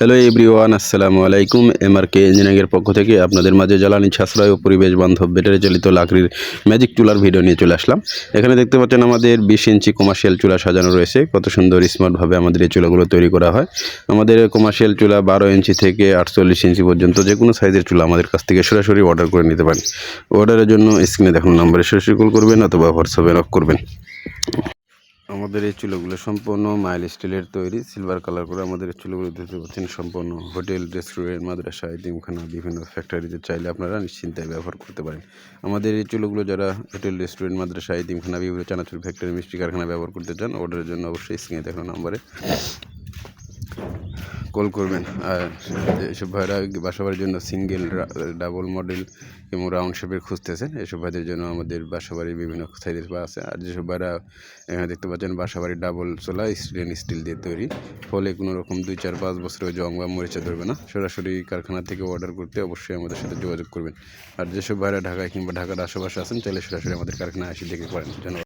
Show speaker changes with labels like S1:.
S1: Hello everyone আসসালামু আলাইকুম এমআরকে ইঞ্জিনিয়ারিংয়ের পক্ষ থেকে আপনাদের মাঝে জ্বালানি সাশ্রয় ও পরিবেশ বান্ধব ব্যাটারি চালিত লাকড়ির ম্যাজিক চুলার ভিডিও নিয়ে চলে আসলাম। এখানে দেখতে পাচ্ছেন আমাদের বিশ ইঞ্চি কমার্শিয়াল চুলা সাজানো রয়েছে। কত সুন্দর স্মার্টভাবে আমাদের এই চুলাগুলো তৈরি করা হয়। আমাদের কমার্শিয়াল চুলা বারো ইঞ্চি থেকে আটচল্লিশ ইঞ্চি পর্যন্ত যে কোনো সাইজের চুলা আমাদের কাছ থেকে সরাসরি অর্ডার করে নিতে পারেন। অর্ডারের জন্য স্ক্রিনে দেখুন নম্বরে সরাসরি কল করবেন অথবা হোয়াটসঅ্যাপে নক করবেন। আমাদের এই চুলোগুলো সম্পূর্ণ মাইল স্টিলের তৈরি, সিলভার কালার করে আমাদের এই চুলোগুলো দেখতে পাচ্ছেন সম্পূর্ণ হোটেল, রেস্টুরেন্ট, মাদ্রাসা, এতিমখানা, বিভিন্ন ফ্যাক্টরিতে চাইলে আপনারা নিশ্চিন্তায় ব্যবহার করতে পারেন। আমাদের এই চুলোগুলো যারা হোটেল, রেস্টুরেন্ট, মাদ্রাসা, এতিমখানা, বিভিন্ন চানাচুর ফ্যাক্টরি, মিষ্টি কারখানা ব্যবহার করতে চান অর্ডারের জন্য অবশ্যই স্ক্রিনে দেখানো নম্বরে। কল করবেন। আর এসব ভাইরা বাসাবাড়ির জন্য সিঙ্গেল ডাবল মডেল এবং রাউন্ড শেপের খুঁজতেছেন। এসব ভাইদের জন্য আমাদের বাসাবাড়ির বিভিন্ন সাইজের আছে। আর যেসব ভাইরা এখানে দেখতে পাচ্ছেন বাসাবাড়ির ডাবল চোলা স্টেন স্টিল দিয়ে তৈরি। ফলে কোনো রকম দুই চার পাঁচ বছরেও জং বা মরিচা ধরবে না। সরাসরি কারখানা থেকে অর্ডার করতে অবশ্যই আমাদের সাথে যোগাযোগ করবেন। আর যেসব ভাইরা ঢাকায় কিংবা ঢাকার আশেপাশে আছেন, চাইলে সরাসরি আমাদের কারখানায় এসে দেখে করেন। ধন্যবাদ।